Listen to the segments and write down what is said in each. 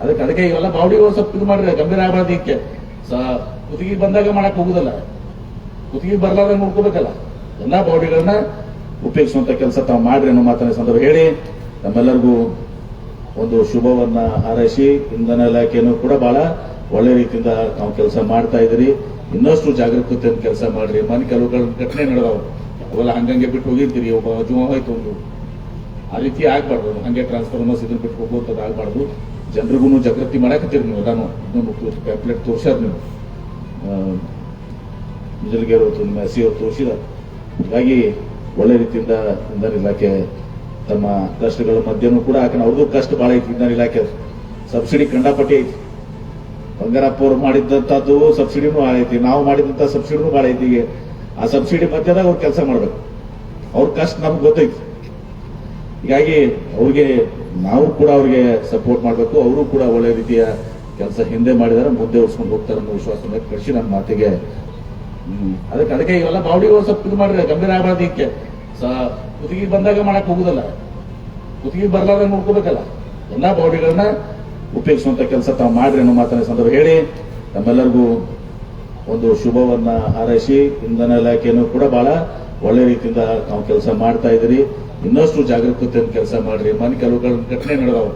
ಅದಕ್ಕೆ ಅದಕ್ಕೆ ಇವೆಲ್ಲ ಬಾಡಿ ಸ್ವಲ್ಪ ಇದು ಮಾಡ್ರಿ ಗಂಭೀರ ಆಗಬಾರ್ದು ಇದಕ್ಕೆ. ಕುತ್ತಿಗೆ ಬಂದಾಗ ಮಾಡಕ್ ಹೋಗುದಲ್ಲ. ಕುತ್ತಿಗೆ ಬರ್ಲಾರ್ದಂಗೆ ನೋಡ್ಕೋಬೇಕಲ್ಲ. ಎಲ್ಲಾ ಬಾಡಿಗಳನ್ನ ಉಪಯೋಗಿಸುವಂತ ಕೆಲಸ ತಾವು ಮಾಡ್ರಿ ಅನ್ನೋ ಮಾತನ್ನ ಸಂದರ್ಭ ಹೇಳಿ. ನಮ್ಮೆಲ್ಲರಿಗೂ ಒಂದು ಶುಭವನ್ನ ಹಾರೈಸಿ, ಇಂಧನ ಇಲಾಖೆಯನ್ನು ಕೂಡ ಬಹಳ ಒಳ್ಳೆ ರೀತಿಯಿಂದ ನಾವು ಕೆಲಸ ಮಾಡ್ತಾ ಇದ್ದೀರಿ. ಇನ್ನಷ್ಟು ಜಾಗರೂಕತೆಯಿಂದ ಕೆಲಸ ಮಾಡ್ರಿ. ಮನೆ ಕೆಲವು ಘಟನೆ ನಡೆದವು. ಅವೆಲ್ಲ ಹಂಗಂಗೆ ಬಿಟ್ಟು ಹೋಗಿರ್ತೀರಿ ಒಬ್ಬ ಜೀವ ಹೋಯ್ತು ಒಂದು. ಆ ರೀತಿ ಆಗ್ಬಾರ್ದು. ಹಂಗೆ ಟ್ರಾನ್ಸ್ಫಾರ್ಮರ್ಸ್ ಇದನ್ನ ಬಿಟ್ಟು ಹೋಗೋದು ಆಗ್ಬಾರ್ದು. ಜನರಿಗೂ ಜಾಗೃತಿ ಮಾಡಕತ್ತೀರಿ ನೀವು ಎಲ್ಲಾನು. ಇದನ್ನು ಪ್ಯಾಪ್ಲೆಟ್ ತೋರಿಸ್ಯಾರ ನೀವು. ನಿಜಲ್ಗೆ ನಿಮ್ಮ ಎಸ್ ಅವ್ರು ತೋರಿಸಿದ. ಹೀಗಾಗಿ ಒಳ್ಳೆ ರೀತಿಯಿಂದ ಇಂಧನ ಇಲಾಖೆ ತಮ್ಮ ಕಷ್ಟಗಳ ಮಧ್ಯನೂ ಕೂಡ ಯಾಕಂದ್ರೆ ಅವ್ರದ್ದು ಕಷ್ಟ ಭಾಳ ಐತಿ ಇಂಧನ ಇಲಾಖೆ ಸಬ್ಸಿಡಿ ಕಂಡಾಪಟ್ಟಿ ಐತಿ. ಬಂಗಾರಪ್ಪ ಅವ್ರು ಮಾಡಿದ್ದಂಥದ್ದು ಸಬ್ಸಿಡಿನೂ ಭಾಳ ಐತಿ. ನಾವು ಮಾಡಿದಂಥ ಸಬ್ಸಿಡಿನೂ ಭಾಳ ಐತಿ. ಆ ಸಬ್ಸಿಡಿ ಮಧ್ಯದಾಗ ಅವ್ರು ಕೆಲಸ ಮಾಡ್ಬೇಕು. ಅವ್ರ ಕಷ್ಟ ನಮ್ಗೆ ಗೊತ್ತೈತಿ. ಹೀಗಾಗಿ ಅವ್ರಿಗೆ ನಾವು ಕೂಡ ಅವ್ರಿಗೆ ಸಪೋರ್ಟ್ ಮಾಡಬೇಕು. ಅವರು ಕೂಡ ಒಳ್ಳೆ ರೀತಿಯ ಕೆಲಸ ಹಿಂದೆ ಮಾಡಿದಾರೆ, ಮುಂದೆ ಉಳಿಸ್ಕೊಂಡು ಹೋಗ್ತಾರೆ ಅನ್ನೋ ವಿಶ್ವಾಸ ಕಳಿಸಿ ನನ್ನ ಮಾತಿಗೆ. ಅದಕ್ಕೆ ಅದಕ್ಕೆ ಇವೆಲ್ಲ ಬಾಡಿ ಸ್ವಲ್ಪ ಇದು ಮಾಡ್ರಿ ಗಂಭೀರ ಆಗಬಾರ್ದು ಇದಕ್ಕೆ. ಕುತ್ತಿಗೆ ಬಂದಾಗ ಮಾಡಕ್ ಹೋಗುದಲ್ಲ. ಕುತ್ತಿಗೆ ಬರ್ಲಾರ್ದಂಗ ನೋಡ್ಕೋಬೇಕಲ್ಲ. ಎಲ್ಲಾ ಬಾವಡಿಗಳನ್ನ ಉಪಯೋಗಿಸುವಂತ ಕೆಲಸ ತಾವು ಮಾಡ್ರಿ ಅನ್ನೋ ಮಾತನ್ನ ಸಂದರ್ಭ ಹೇಳಿ, ನಮ್ಮೆಲ್ಲರಿಗೂ ಒಂದು ಶುಭವನ್ನ ಹಾರೈಸಿ, ಇಂಧನ ಇಲಾಖೆಯನ್ನು ಕೂಡ ಬಹಳ ಒಳ್ಳೆ ರೀತಿಯಿಂದ ನಾವು ಕೆಲಸ ಮಾಡ್ತಾ ಇದ್ದೀರಿ. ಇನ್ನಷ್ಟು ಜಾಗರೂಕತೆಯಿಂದ ಕೆಲಸ ಮಾಡ್ರಿ. ಮನೆ ಕೆಲವು ಘಟನೆ ನಡೆದವು.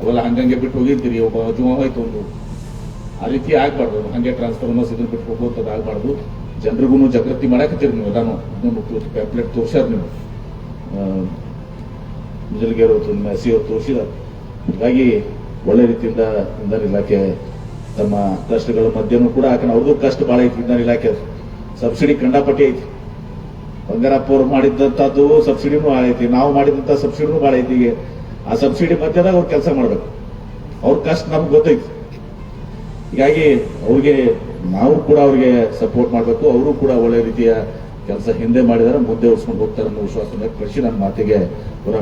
ಅವೆಲ್ಲ ಹಂಗಂಗೆ ಬಿಟ್ಟು ಹೋಗಿರ್ತೀರಿ ಒಬ್ಬ ಜೀವ ಹೋಯ್ತು ಒಂದು. ಆ ರೀತಿ ಆಗ್ಬಾರ್ದು. ಹಂಗೆ ಟ್ರಾನ್ಸ್ಫಾರ್ಮರ್ಸ್ ಇದನ್ನ ಬಿಟ್ಟು ಹೋಗೋದು ಆಗ್ಬಾರ್ದು. ಜನರಿಗೂ ಜಾಗೃತಿ ಮಾಡಾಕತ್ತೀರಿ ನೀವು ಎಲ್ಲಾನು. ಪ್ಯಾಪ್ಲೆಟ್ ತೋರ್ಸ್ಯಾರ ನೀವು. ಮುಜಲ್ಗೆ ನಿಮ್ಮ ಎಸ್ ಸಿ ಅವ್ರು ತೋರಿಸಿದ ಹೀಗಾಗಿ ಒಳ್ಳೆ ರೀತಿಯಿಂದ ಇಂಧನ ಇಲಾಖೆ ತಮ್ಮ ಕಷ್ಟಗಳ ಮಧ್ಯನೂ ಕೂಡ ಯಾಕಂದ್ರೆ ಅವ್ರಿಗೂ ಕಷ್ಟ ಬಹಳ ಐತಿ ಇಂಧನ ಇಲಾಖೆ ಸಬ್ಸಿಡಿ ಕಂಡಾಪಟ್ಟಿ ಐತಿ. ಬಂಗಾರಪ್ಪ ಅವ್ರು ಮಾಡಿದಂತದ್ದು ಸಬ್ಸಿಡಿನೂ ಐತಿ. ನಾವು ಮಾಡಿದಂತ ಸಬ್ಸಿಡಿನೂ ಭಾಳ ಐತಿ ಆ ಸಬ್ಸಿಡಿ ಮಧ್ಯದಾಗ ಅವ್ರು ಕೆಲಸ ಮಾಡಬೇಕು. ಅವ್ರ ಕಷ್ಟ ನಮ್ಗೆ ಗೊತ್ತೈತಿ. ಹೀಗಾಗಿ ಅವ್ರಿಗೆ ನಾವು ಕೂಡ ಅವ್ರಿಗೆ ಸಪೋರ್ಟ್ ಮಾಡಬೇಕು. ಅವರು ಕೂಡ ಒಳ್ಳೆ ರೀತಿಯ ಕೆಲಸ ಹಿಂದೆ ಮಾಡಿದಾರೆ, ಮುಂದೆ ಉಳಿಸ್ಕೊಂಡು ಹೋಗ್ತಾರೆ ಅನ್ನೋ ವಿಶ್ವಾಸ ಕೃಷಿ ನನ್ನ ಮಾತಿಗೆ ಪುರ